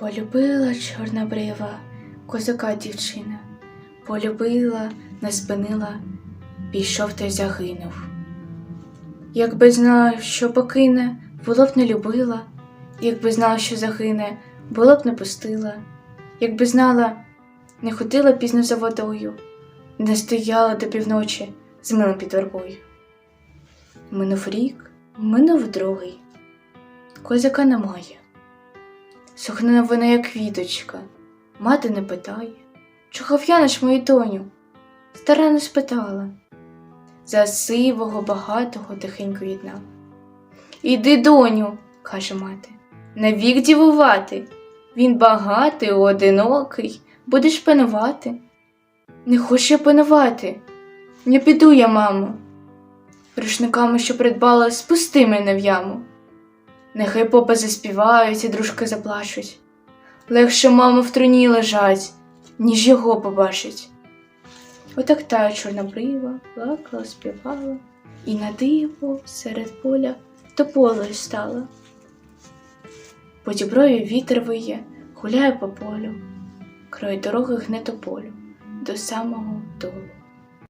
Полюбила чорна брива, козака дівчина, полюбила, не спинила, пішов та загинув. Якби знала, що покине, було б не любила, якби знала, що загине, було б не пустила, якби знала, не ходила пізно за водою, не стояла до півночі з милом під вербою. Минув рік, минув другий, козака немає. Сухнена вона, як квіточка, мати не питає, чого в'янеш мою доню? Стара не спитала. За сивого, багатого тихенько єднав. Іди, доню, каже мати, навік дівувати. Він багатий, одинокий, будеш панувати. Не хочу я панувати. Не піду я, мамо. Рушниками, що придбала, спусти мене в яму. Нехай попи заспівають і дружки заплачуть. Легше мама в труні лежать, ніж його побачить. Отак та чорнобрива плакала, співала, і на диво серед поля тополею стала. По діброві вітер виє, гуляє по полю, крой дороги гне тополю до самого долу.